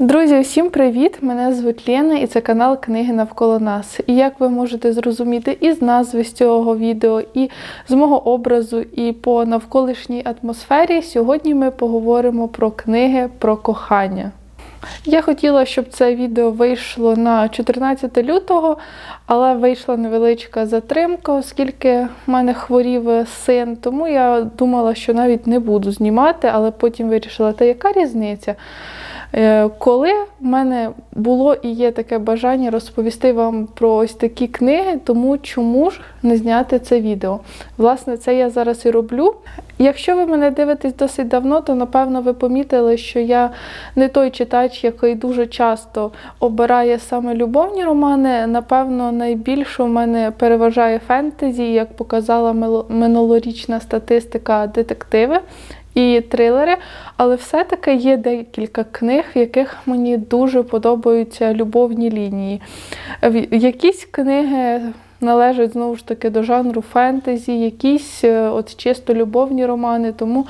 Друзі, усім привіт! Мене звуть Лена і це канал Книги навколо нас. І як ви можете зрозуміти із назви з цього відео, і з мого образу, і по навколишній атмосфері, сьогодні ми поговоримо про книги про кохання. Я хотіла, щоб це відео вийшло на 14 лютого, але вийшла невеличка затримка, оскільки в мене хворів син, тому я думала, що навіть не буду знімати, але потім вирішила, та яка різниця? Е, Коли в мене було і є таке бажання розповісти вам про ось такі книги, тому чому ж не зняти це відео? Власне, це я зараз і роблю. Якщо ви мене дивитесь досить давно, то напевно ви помітили, що я не той читач, який дуже часто обирає саме любовні романи. Напевно, найбільше у мене переважає фентезі, як показала минулорічна статистика детективи і трилери, але все-таки є декілька книг, в яких мені дуже подобаються любовні лінії. Якісь книги належать знову ж таки до жанру фентезі, якісь е, от чисто любовні романи, тому.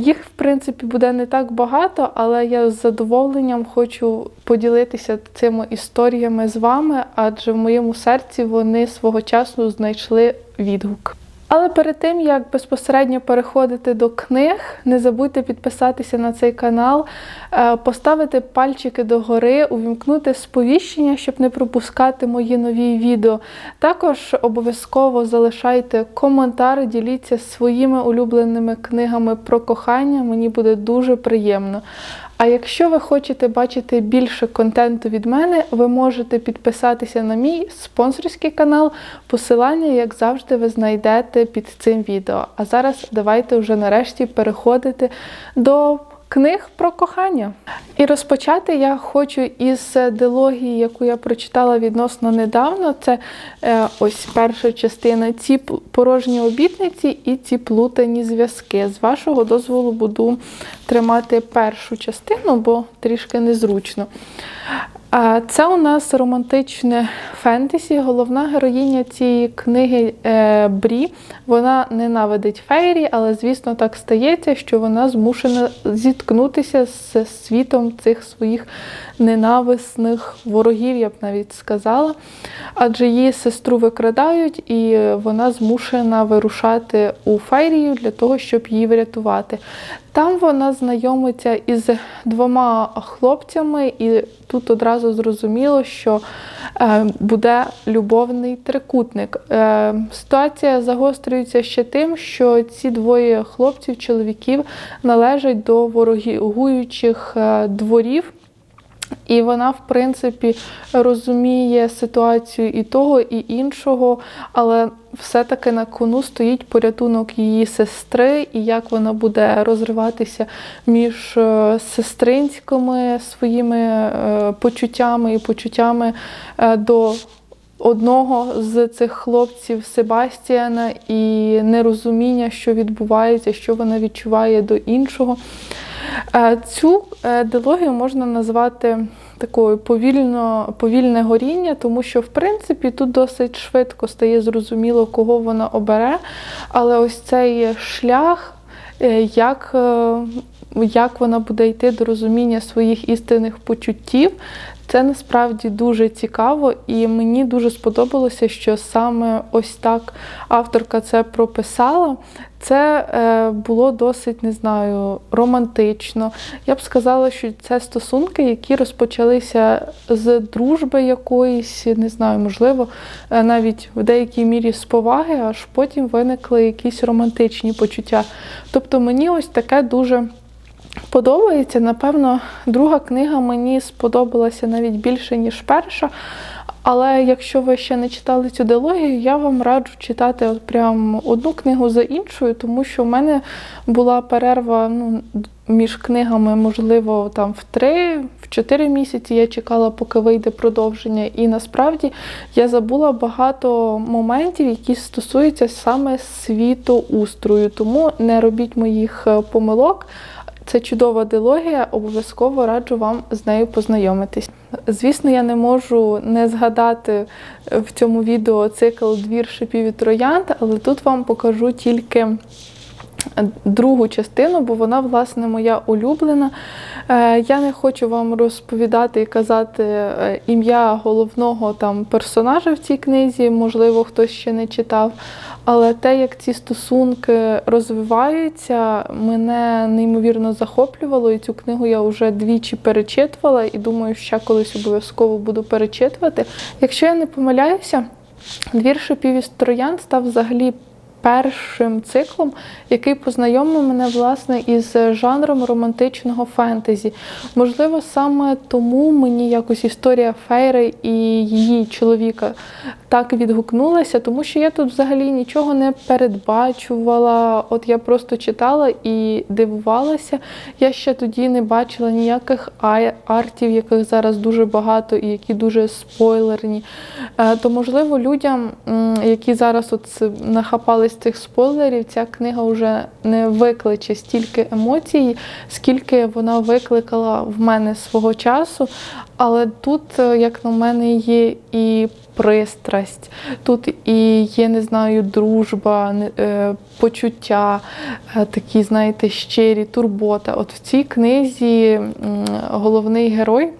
Їх, в принципі, буде не так багато, але я з задоволенням хочу поділитися цими історіями з вами, адже в моєму серці вони свого часу знайшли відгук. Але перед тим як безпосередньо переходити до книг, не забудьте підписатися на цей канал, е, поставити пальчики догори, увімкнути сповіщення, щоб не пропускати мої нові відео. Також обов'язково залишайте коментар, діліться своїми улюбленими книгами про кохання. Мені буде дуже приємно. А якщо ви хочете бачити більше контенту від мене, ви можете підписатися на мій спонсорський канал. Посилання, як завжди, ви знайдете під цим відео. А зараз давайте вже нарешті переходити до книг про кохання. І розпочати я хочу із дилогії, яку я прочитала відносно недавно. Це е, ось перша частина ці порожні обітниці і ці плутані зв'язки. З вашого дозволу буду тримати першу частину, бо трішки незручно. Це у нас романтичне фентезі. Головна героїня цієї книги е, Брі. Вона ненавидить фейрі, але звісно так стається, що вона змушена зіткнутися з світом цих своїх ненависних ворогів, я б навіть сказала. Адже її сестру викрадають, і вона змушена вирушати у фейрію для того, щоб її врятувати. Там вона знайомиться із двома хлопцями, і тут одразу зрозуміло, що е, буде любовний трикутник. Е, ситуація загострюється ще тим, що ці двоє хлопців, чоловіків, належать до ворогуючих е, дворів. І вона, в принципі, розуміє ситуацію і того, і іншого, але все-таки на кону стоїть порятунок її сестри, і як вона буде розриватися між е, сестринськими своїми е, почуттями і почуттями е, до одного з цих хлопців Себастіана і нерозуміння, що відбувається, що вона відчуває до іншого. Е, Цю е, дилогію можна назвати такою повільно, повільне горіння, тому що, в принципі, тут досить швидко стає зрозуміло, кого вона обере. Але ось цей шлях, е, як, як вона буде йти до розуміння своїх істинних почуттів, це насправді дуже цікаво, і мені дуже сподобалося, що саме ось так авторка це прописала. Це е, було досить, не знаю, романтично. Я б сказала, що це стосунки, які розпочалися з дружби якоїсь, не знаю, можливо, е, навіть в деякій мірі з поваги, аж потім виникли якісь романтичні почуття. Тобто мені ось таке дуже. Подобається, напевно, друга книга мені сподобалася навіть більше, ніж перша. Але якщо ви ще не читали цю дилогію, я вам раджу читати от прям одну книгу за іншою, тому що в мене була перерва ну, між книгами, можливо, там в три, в чотири місяці. Я чекала, поки вийде продовження. І насправді я забула багато моментів, які стосуються саме світоустрою. Тому не робіть моїх е, помилок. Це чудова дилогія, обов'язково раджу вам з нею познайомитись. Звісно, я не можу не згадати в цьому відео цикл Двір шипів і троянд, але тут вам покажу тільки другу частину, бо вона, власне, моя улюблена. Е, Я не хочу вам розповідати і казати е, ім'я головного там персонажа в цій книзі, можливо, хтось ще не читав. Але те, як ці стосунки розвиваються, мене неймовірно захоплювало. І цю книгу я вже двічі перечитувала і думаю, ще колись обов'язково буду перечитувати. Якщо я не помиляюся, двір шипів із троян став взагалі. Першим циклом, який познайомив мене власне із жанром романтичного фентезі. Можливо, саме тому мені якось історія Фейри і її чоловіка так відгукнулася, тому що я тут взагалі нічого не передбачувала. От я просто читала і дивувалася. Я ще тоді не бачила ніяких артів, яких зараз дуже багато і які дуже спойлерні. Е, То, можливо, людям, які зараз от с- нахапались цих спойлерів, ця книга вже не викличе стільки емоцій, скільки вона викликала в мене свого часу. Але тут, е, як на мене, є і пристрасть, тут і є, не знаю, дружба, е, почуття, е, такі, знаєте, щирі, турбота. От в цій книзі головний герой.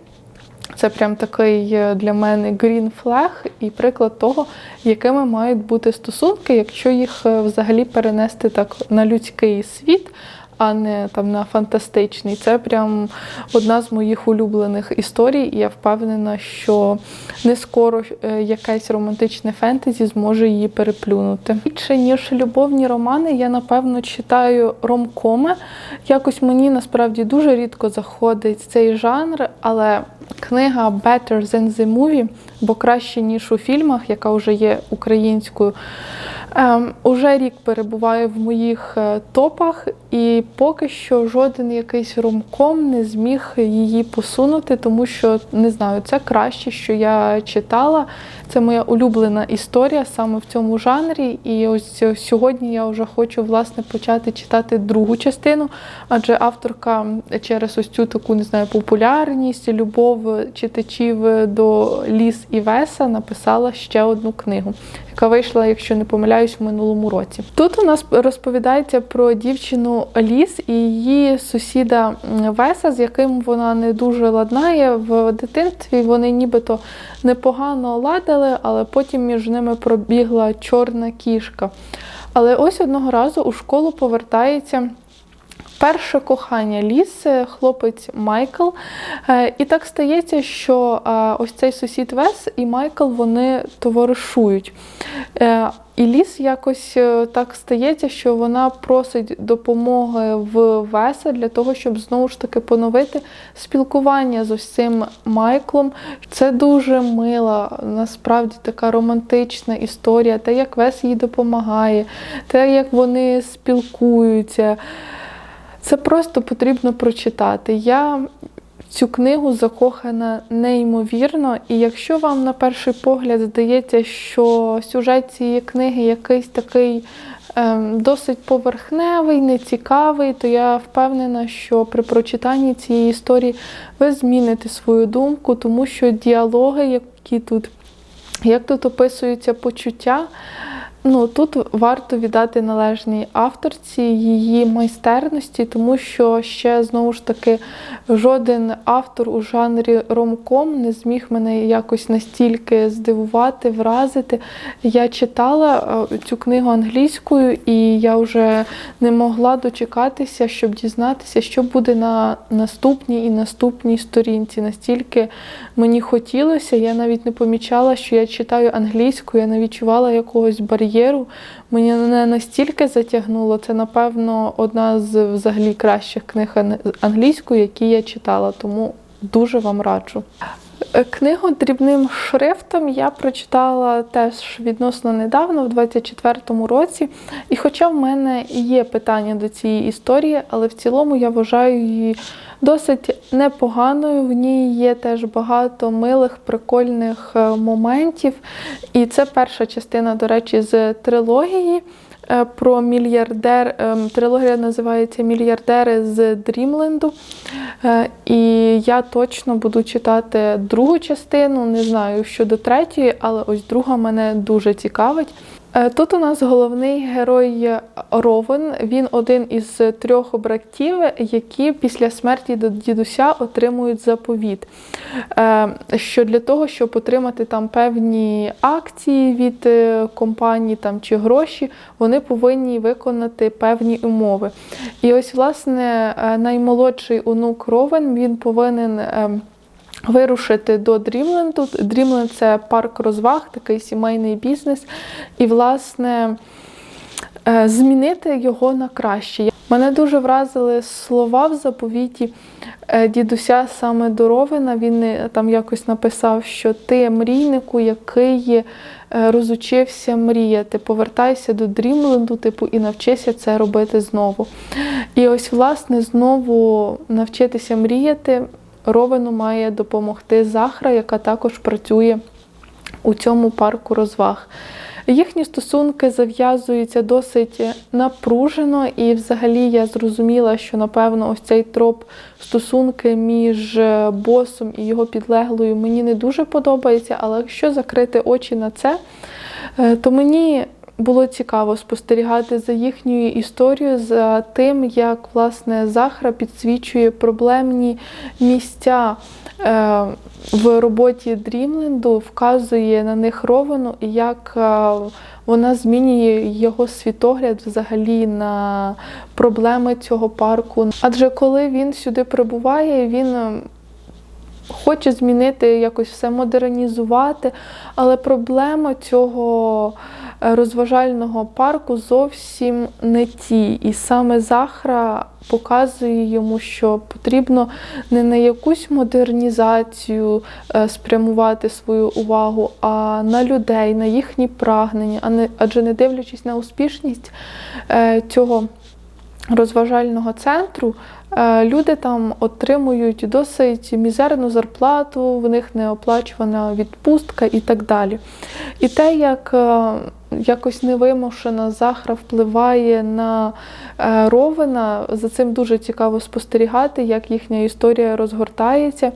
Це прям такий е, для мене green flag і приклад того, якими мають бути стосунки, якщо їх е, взагалі перенести так на людський світ, а не там на фантастичний. Це прям одна з моїх улюблених історій, і я впевнена, що не скоро е, якесь романтичне фентезі зможе її переплюнути. Більше ніж любовні романи, я напевно читаю ромкоми. Якось мені насправді дуже рідко заходить цей жанр, але книга Better Than the Movie, бо краще ніж у фільмах, яка вже є українською. Ем, уже рік перебуває в моїх е, топах, і поки що жоден якийсь ромком не зміг її посунути, тому що не знаю, це краще, що я читала. Це моя улюблена історія саме в цьому жанрі. І ось сьогодні я вже хочу власне почати читати другу частину, адже авторка через ось цю таку не знаю популярність, любов читачів до ліс і Веса написала ще одну книгу, яка вийшла, якщо не помиляюсь, в минулому році. Тут у нас розповідається про дівчину Ліс і її сусіда Веса, з яким вона не дуже ладнає в дитинстві. Вони нібито непогано ладили, але потім між ними пробігла чорна кішка. Але ось одного разу у школу повертається. Перше кохання ліс, хлопець Майкл. Е, І так стається, що е, ось цей сусід Вес і Майкл вони товаришують. Е, І ліс якось так стається, що вона просить допомоги в Веса для того, щоб знову ж таки поновити спілкування з ось цим Майклом. Це дуже мила, насправді така романтична історія, те, як Вес їй допомагає, те, як вони спілкуються. Це просто потрібно прочитати. Я цю книгу закохана неймовірно, і якщо вам на перший погляд здається, що сюжет цієї книги якийсь такий ем, досить поверхневий, нецікавий, то я впевнена, що при прочитанні цієї історії ви зміните свою думку, тому що діалоги, які тут, як тут описуються почуття. Ну тут варто віддати належній авторці її майстерності, тому що ще знову ж таки жоден автор у жанрі ромком не зміг мене якось настільки здивувати, вразити. Я читала е, цю книгу англійською, і я вже не могла дочекатися, щоб дізнатися, що буде на наступній і наступній сторінці. Настільки мені хотілося, я навіть не помічала, що я читаю англійською, я не відчувала якогось бар'єру. Мені не настільки затягнуло. Це, напевно, одна з взагалі кращих книг англійської, які я читала, тому дуже вам раджу. Е, Книгу дрібним шрифтом я прочитала теж відносно недавно, в 24-му році. І хоча в мене є питання до цієї історії, але в цілому я вважаю її досить непоганою. В ній є теж багато милих, прикольних е, моментів. І це перша частина, до речі, з трилогії. Е, Про мільярдер ем, трилогія називається Мільярдери з Дрімленду. Е, І я точно буду читати другу частину. Не знаю щодо третьої, але ось друга мене дуже цікавить. Е, Тут у нас головний герой Ровен. Він один із трьох братів, які після смерті дідуся отримують заповіт. Е, Що для того, щоб отримати там певні акції від е, компанії там, чи гроші, вони повинні виконати певні умови. І ось, власне, наймолодший онук Ровен він повинен. Вирушити до Дрімленду. Дрімленд це парк розваг, такий сімейний бізнес. І, власне, е, змінити його на краще. Мене дуже вразили слова в заповіті е, дідуся саме до Ровена. Він е, там якось написав, що ти мрійнику, який розучився мріяти, повертайся до Дрімленду, типу, і навчися це робити знову. І ось, власне, знову навчитися мріяти. Ровену має допомогти Захра, яка також працює у цьому парку розваг. Їхні стосунки зав'язуються досить напружено, і взагалі я зрозуміла, що напевно ось цей троп стосунки між босом і його підлеглою мені не дуже подобається. Але якщо закрити очі на це, е, то мені було цікаво спостерігати за їхньою історією, за тим, як власне Захра підсвічує проблемні місця е, в роботі Дрімленду, вказує на них Ровену і як е, вона змінює його світогляд взагалі на проблеми цього парку. Адже коли він сюди прибуває, він е, хоче змінити, якось все модернізувати, але проблема цього розважального парку зовсім не ті. І саме Захра показує йому, що потрібно не на якусь модернізацію е, спрямувати свою увагу, а на людей, на їхні прагнення, адже не дивлячись на успішність е, цього розважального центру, люди там отримують досить мізерну зарплату, в них не оплачувана відпустка і так далі. І те, як е, якось невимушена захра впливає на е, Ровена, за цим дуже цікаво спостерігати, як їхня історія розгортається.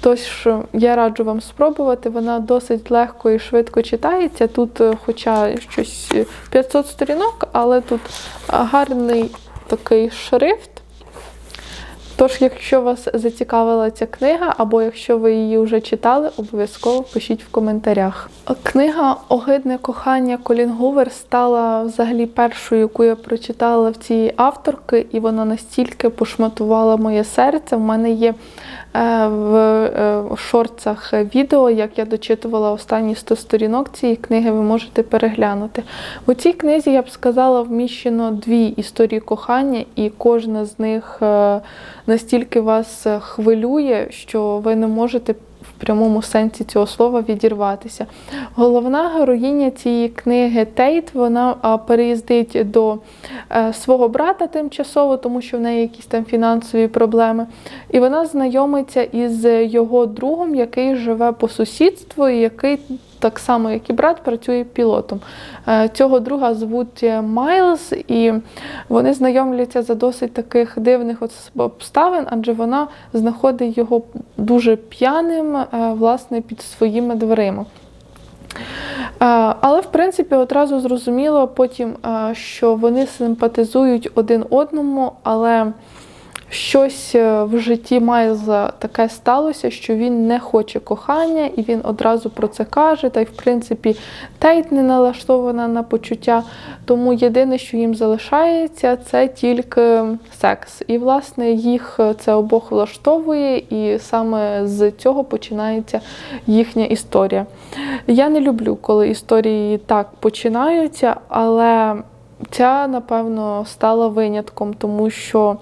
Тож я раджу вам спробувати, вона досить легко і швидко читається. Тут, е, хоча щось 500 сторінок, але тут гарний такий шрифт. Тож, якщо вас зацікавила ця книга, або якщо ви її вже читали, обов'язково пишіть в коментарях. Книга Огидне кохання Колін Гувер стала взагалі першою, яку я прочитала в цієї авторки, і вона настільки пошматувала моє серце. В мене є в е, шорцах відео, як я дочитувала останні 100 сторінок цієї книги, ви можете переглянути. У цій книзі я б сказала вміщено дві історії кохання, і кожна з них е, настільки вас хвилює, що ви не можете прямому сенсі цього слова відірватися. Головна героїня цієї книги Тейт, вона переїздить до е, свого брата тимчасово, тому що в неї якісь там фінансові проблеми. І вона знайомиться із його другом, який живе по сусідству, і який так само, як і брат, працює пілотом. Е, Цього друга звуть Майлз, і вони знайомляться за досить таких дивних обставин, адже вона знаходить його дуже п'яним, е, власне, під своїми дверима. Е, Але, в принципі, одразу зрозуміло потім, що вони симпатизують один одному, але щось е, в житті Майлза таке сталося, що він не хоче кохання, і він одразу про це каже. Та й, в принципі, Тейт не налаштована на почуття. Тому єдине, що їм залишається, це тільки секс. І, власне, їх це обох влаштовує, і саме з цього починається їхня історія. Я не люблю, коли історії так починаються, але ця, напевно, стала винятком, тому що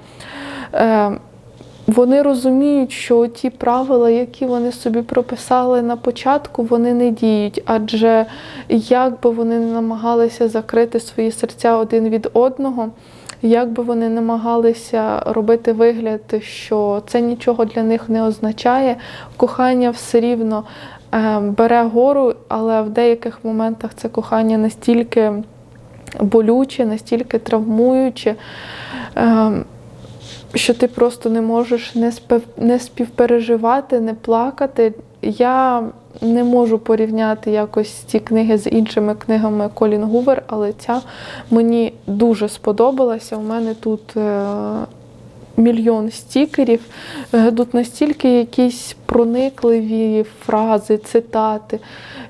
вони розуміють, що ті правила, які вони собі прописали на початку, вони не діють. Адже як би вони не намагалися закрити свої серця один від одного, як би вони намагалися робити вигляд, що це нічого для них не означає, кохання все рівно е, бере гору, але в деяких моментах це кохання настільки болюче, настільки травмуюче. Що ти просто не можеш не, спів, не співпереживати, не плакати. Я не можу порівняти якось ці книги з іншими книгами Колін Гувер, але ця мені дуже сподобалася. У мене тут е, мільйон стікерів. Е, Тут настільки якісь проникливі фрази, цитати,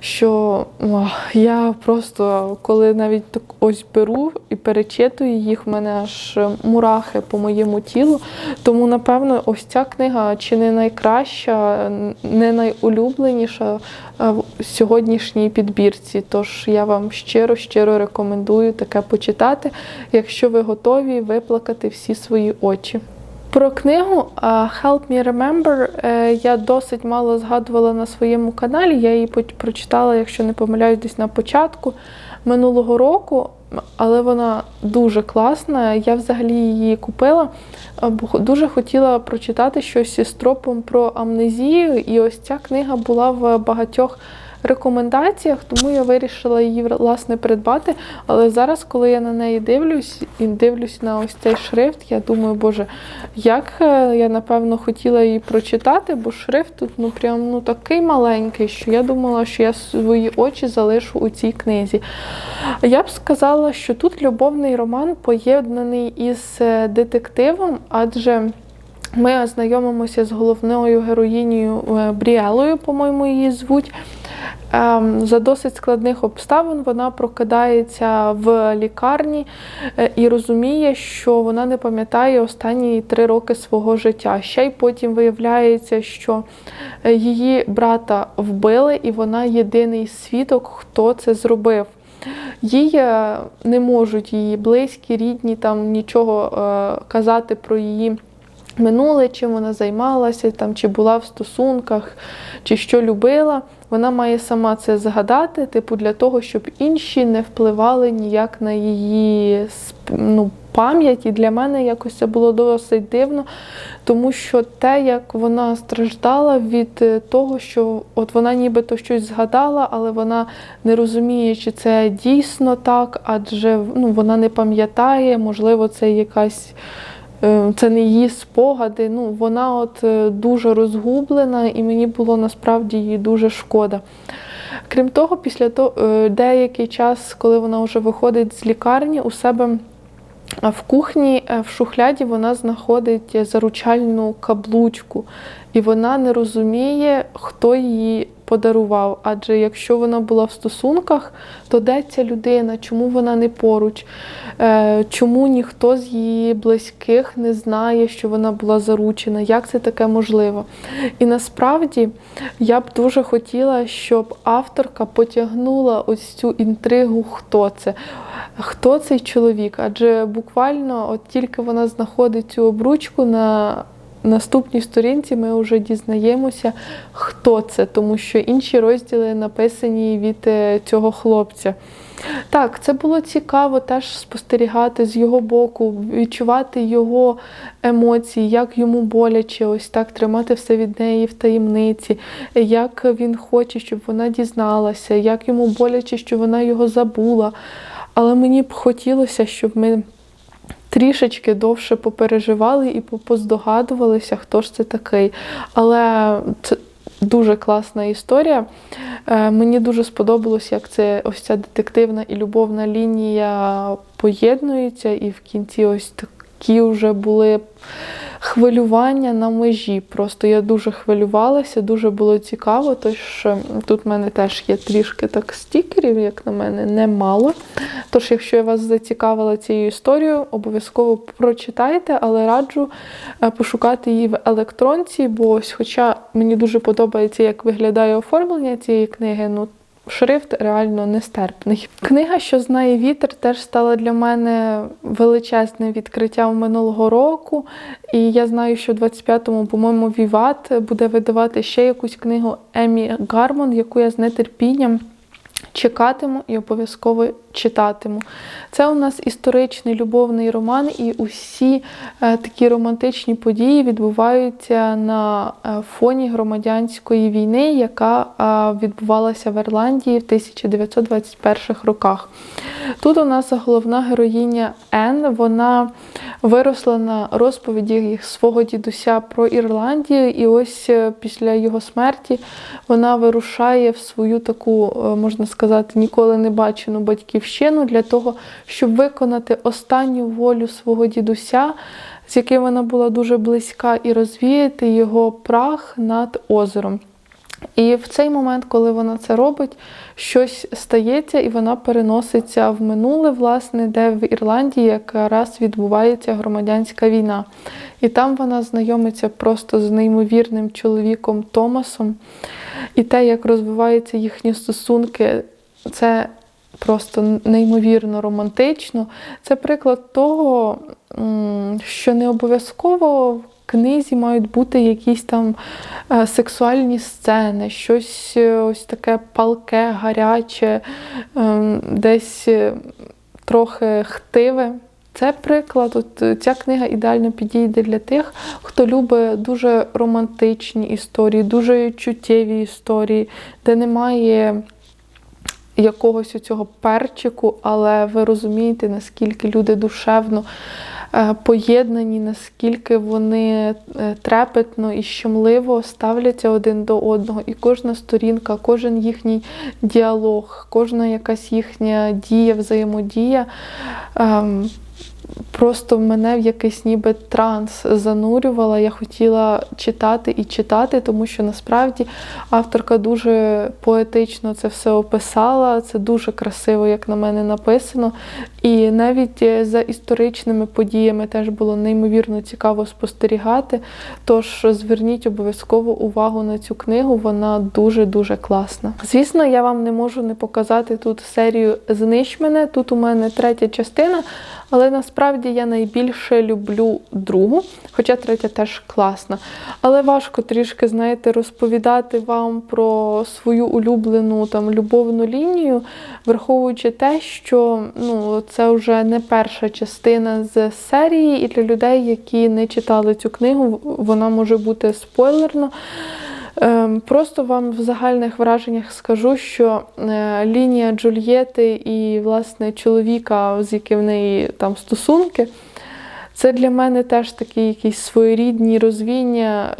що о, я просто коли навіть так ось беру і перечитую їх, в мене аж мурахи по моєму тілу. Тому, напевно, ось ця книга чи не найкраща, не найулюбленіша е, в сьогоднішній підбірці. Тож я вам щиро, щиро рекомендую таке почитати, якщо ви готові виплакати всі свої очі. Про книгу Help Me Remember е, я досить мало згадувала на своєму каналі. Я її прочитала, якщо не помиляюсь, десь на початку минулого року, але вона дуже класна. Я взагалі її купила, а, бо дуже хотіла прочитати щось із тропом про амнезію. І ось ця книга була в багатьох рекомендаціях, тому я вирішила її власне придбати. Але зараз, коли я на неї дивлюсь і дивлюсь на ось цей шрифт, я думаю, боже, як е, я напевно хотіла її прочитати, бо шрифт тут ну прям ну такий маленький, що я думала, що я свої очі залишу у цій книзі. Я б сказала, що тут любовний роман поєднаний із е, детективом, адже ми ознайомимося з головною героїнею е, Бріелою, по-моєму, її звуть. Ем, За досить складних обставин вона прокидається в лікарні е, і розуміє, що вона не пам'ятає останні три роки свого життя. Ще й потім виявляється, що е, її брата вбили, і вона єдиний свідок, хто це зробив. Їй е, не можуть її близькі, рідні там нічого казати про її минуле, чим вона займалася, там, чи була в стосунках, чи що любила. Вона має сама це згадати, типу, для того, щоб інші не впливали ніяк на її ну, пам'ять. І для мене якось це було досить дивно, тому що те, як вона страждала від е, того, що от вона нібито щось згадала, але вона не розуміє, чи це дійсно так, адже ну, вона не пам'ятає, можливо, це якась. Е, Це не її спогади. Ну, вона от е, дуже розгублена, і мені було насправді її дуже шкода. Крім того, після того, е, деякий час, коли вона вже виходить з лікарні, у себе в кухні в шухляді вона знаходить заручальну каблучку, і вона не розуміє, хто її подарував. Адже якщо вона була в стосунках, то де ця людина, чому вона не поруч, Е, чому ніхто з її близьких не знає, що вона була заручена, як це таке можливо? І насправді я б дуже хотіла, щоб авторка потягнула ось цю інтригу, хто це. Хто цей чоловік? Адже буквально, от тільки вона знаходить цю обручку на наступній сторінці, ми вже дізнаємося, хто це, тому що інші розділи написані від е, цього хлопця. Так, це було цікаво теж спостерігати з його боку, відчувати його емоції, як йому боляче, ось так тримати все від неї в таємниці, як він хоче, щоб вона дізналася, як йому боляче, що вона його забула. Але мені б хотілося, щоб ми трішечки довше попереживали і поздогадувалися, хто ж це такий. Але це дуже класна історія. Е, Мені дуже сподобалось, як це ось ця детективна і любовна лінія поєднується, і в кінці ось такі вже були хвилювання на межі. Просто я дуже хвилювалася, дуже було цікаво. Тож е, тут в мене теж є трішки так стікерів, як на мене, немало. Тож, якщо я вас зацікавила цією історією, обов'язково прочитайте, але раджу е, пошукати її в електронці, бо ось, хоча мені дуже подобається, як виглядає оформлення цієї книги, ну шрифт реально нестерпний. Книга, що знає вітер, теж стала для мене величезним відкриттям минулого року. І я знаю, що в 25-му, по-моєму, Віват буде видавати ще якусь книгу Емі Гармон, яку я з нетерпінням. Чекатиму і обов'язково читатиму. Це у нас історичний любовний роман, і усі е, такі романтичні події відбуваються на е, фоні громадянської війни, яка е, відбувалася в Ірландії в 1921 роках. Тут у нас головна героїня Ен, вона виросла на розповіді свого дідуся про Ірландію, і ось після його смерті вона вирушає в свою таку, е, можна сказати, ніколи не бачену батьківщину для того, щоб виконати останню волю свого дідуся, з яким вона була дуже близька, і розвіяти його прах над озером. І в цей момент, коли вона це робить, щось стається, і вона переноситься в минуле, власне, де в Ірландії якраз відбувається громадянська війна. І там вона знайомиться просто з неймовірним чоловіком Томасом. І те, як розвиваються їхні стосунки, це просто неймовірно романтично. Це приклад того, що не обов'язково в книзі мають бути якісь там е, сексуальні сцени, щось е, ось таке палке, гаряче, ем, десь е, трохи хтиве. Це приклад. От е, ця книга ідеально підійде для тих, хто любить дуже романтичні історії, дуже чуттєві історії, де немає якогось цього перчику, але ви розумієте, наскільки люди душевно е, поєднані, наскільки вони е, трепетно і щемливо ставляться один до одного. І кожна сторінка, кожен їхній діалог, кожна якась їхня дія, взаємодія. Просто мене в якийсь ніби транс занурювала. Я хотіла читати і читати, тому що насправді авторка дуже поетично це все описала. Це дуже красиво, як на мене, написано. І навіть е, за історичними подіями теж було неймовірно цікаво спостерігати. Тож зверніть обов'язково увагу на цю книгу, вона дуже-дуже класна. Звісно, я вам не можу не показати тут серію Знищ мене. Тут у мене третя частина. Але насправді я найбільше люблю другу, хоча третя теж класна. Але важко трішки, знаєте, розповідати вам про свою улюблену там любовну лінію, враховуючи те, що ну, це вже не перша частина з серії, і для людей, які не читали цю книгу, вона може бути спойлерна. Ем, Просто вам в загальних враженнях скажу, що е, лінія Джульєти і власне чоловіка, з яким в неї там стосунки, це для мене теж такі якісь своєрідні розвіння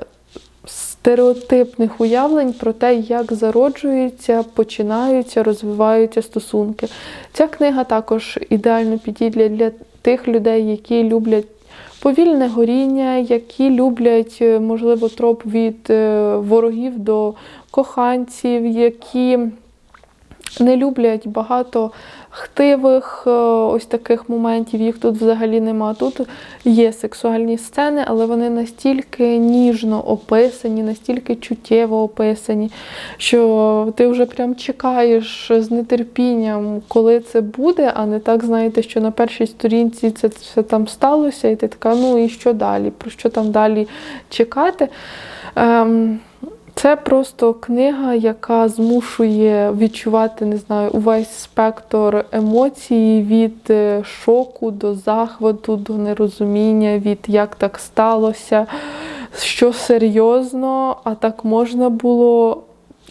стереотипних уявлень про те, як зароджуються, починаються, розвиваються стосунки. Ця книга також ідеально підійде для тих людей, які люблять повільне горіння, які люблять, е, можливо, троп від е, ворогів до коханців, які не люблять багато хтивих е, ось таких моментів, їх тут взагалі нема. Тут є сексуальні сцени, але вони настільки ніжно описані, настільки чуттєво описані, що ти вже прям чекаєш з нетерпінням, коли це буде, а не так, знаєте, що на першій сторінці це все там сталося, і ти така, ну і що далі? Про що там далі чекати? Ем, це просто книга, яка змушує відчувати, не знаю, увесь спектр емоцій від е, шоку до захвату, до нерозуміння, від як так сталося, що серйозно, а так можна було.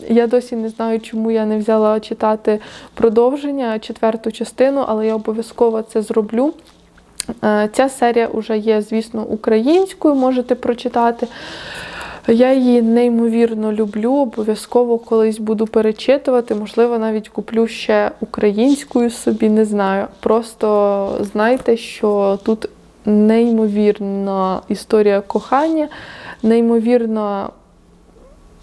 Я досі не знаю, чому я не взяла читати продовження, четверту частину, але я обов'язково це зроблю. Е, Ця серія вже є, звісно, українською, можете прочитати. Я її неймовірно люблю, обов'язково колись буду перечитувати, можливо, навіть куплю ще українською собі, не знаю. Просто знайте, що тут неймовірна історія кохання, неймовірна.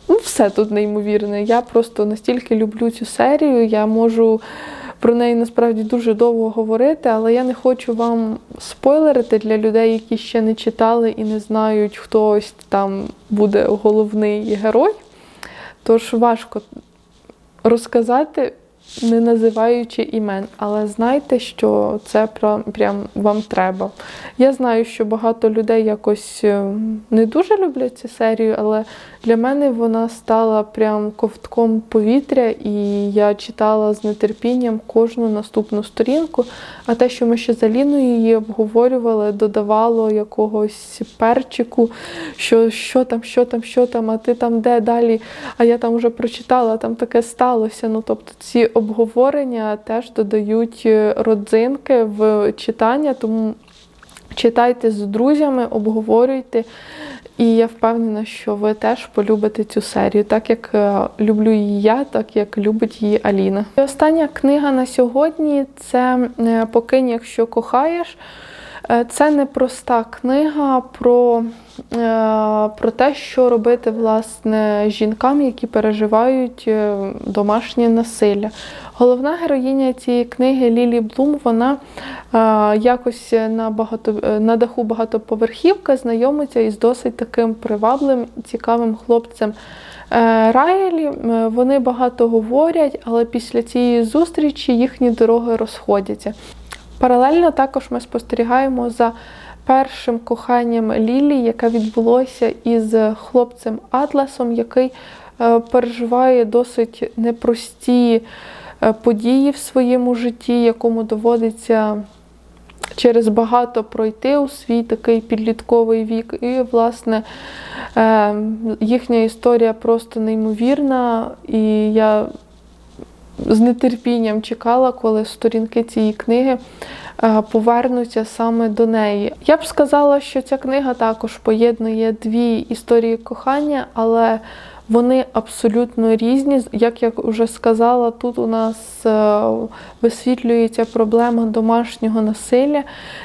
Ну, все тут неймовірне. Я просто настільки люблю цю серію, я можу про неї насправді дуже довго говорити, але я не хочу вам спойлерити для людей, які ще не читали і не знають, хто ось там буде головний герой. Тож важко розказати не називаючи імен, але знайте, що це прям, вам треба. Я знаю, що багато людей якось е, не дуже люблять цю серію, але для мене вона стала прям ковтком повітря, і я читала з нетерпінням кожну наступну сторінку. А те, що ми ще з Аліною її обговорювали, додавало якогось перчику, що, що там, що там, що там, а ти там де далі. А я там вже прочитала, там таке сталося. Ну, тобто ці обговорення теж додають е, родзинки в читання, тому читайте з друзями, обговорюйте. І я впевнена, що ви теж полюбите цю серію, так як е, люблю її я, так як любить її Аліна. І остання книга на сьогодні це е, Покинь, якщо кохаєш. Е, Це непроста книга про, е, про те, що робити власне жінкам, які переживають е, домашнє насилля. Головна героїня цієї книги Лілі Блум, вона якось на, багато, на даху багатоповерхівки знайомиться із досить таким привабливим, цікавим хлопцем. Райлі, вони багато говорять, але після цієї зустрічі їхні дороги розходяться. Паралельно також ми спостерігаємо за першим коханням Лілі, яке відбулося із хлопцем Атласом, який е, переживає досить непрості е, події в своєму житті, якому доводиться через багато пройти у свій такий підлітковий вік. І, власне, е, їхня історія просто неймовірна. І я з нетерпінням чекала, коли сторінки цієї книги е, повернуться саме до неї. Я б сказала, що ця книга також поєднує дві історії кохання, але вони абсолютно різні. Як я вже сказала, тут у нас е, висвітлюється проблема домашнього насилля.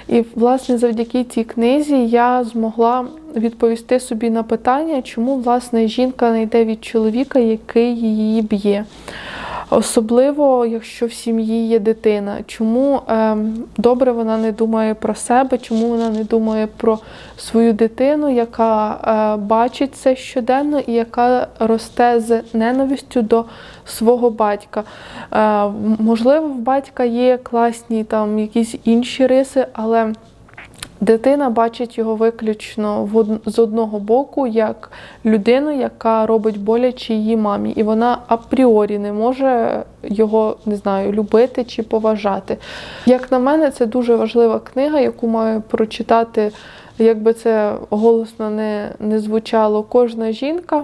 І, власне, завдяки цій книзі я змогла відповісти собі на питання, чому власне жінка не йде від чоловіка, який її б'є. Особливо, якщо в сім'ї є дитина. Чому ем, добре вона не думає про себе, чому вона не думає про свою дитину, яка е, бачить це щоденно і яка росте з ненавистю до свого батька. Е, можливо, в батька є класні там якісь інші риси, але Дитина бачить його виключно з одного боку як людину, яка робить боляче її мамі, і вона апріорі не може його не знаю, любити чи поважати. Як на мене, це дуже важлива книга, яку має прочитати, якби це голосно не, не звучало, кожна жінка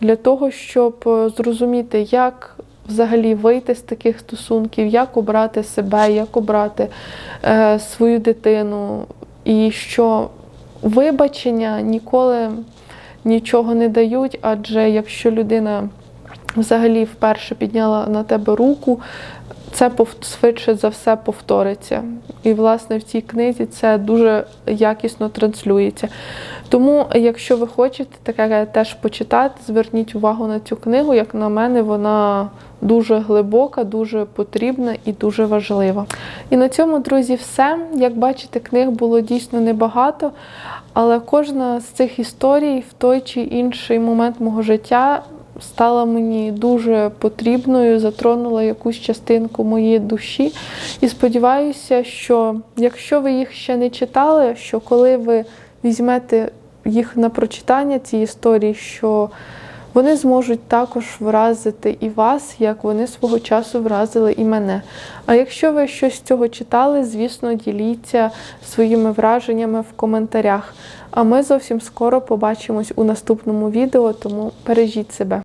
для того, щоб е, зрозуміти, як взагалі вийти з таких стосунків, як обрати себе, як обрати е, свою дитину. І що вибачення ніколи нічого не дають, адже якщо людина взагалі вперше підняла на тебе руку, це швидше за все повториться. І, власне, в цій книзі це дуже якісно транслюється. Тому, якщо ви хочете таке теж почитати, зверніть увагу на цю книгу. Як на мене, вона дуже глибока, дуже потрібна і дуже важлива. І на цьому, друзі, все. Як бачите, книг було дійсно небагато, але кожна з цих історій в той чи інший момент мого життя стала мені дуже потрібною, затронула якусь частинку моєї душі. І сподіваюся, що якщо ви їх ще не читали, що коли ви візьмете їх на прочитання, ці історії, що вони зможуть також вразити і вас, як вони свого часу вразили і мене. А якщо ви щось з цього читали, звісно, діліться своїми враженнями в коментарях. А ми зовсім скоро побачимось у наступному відео, тому бережіть себе.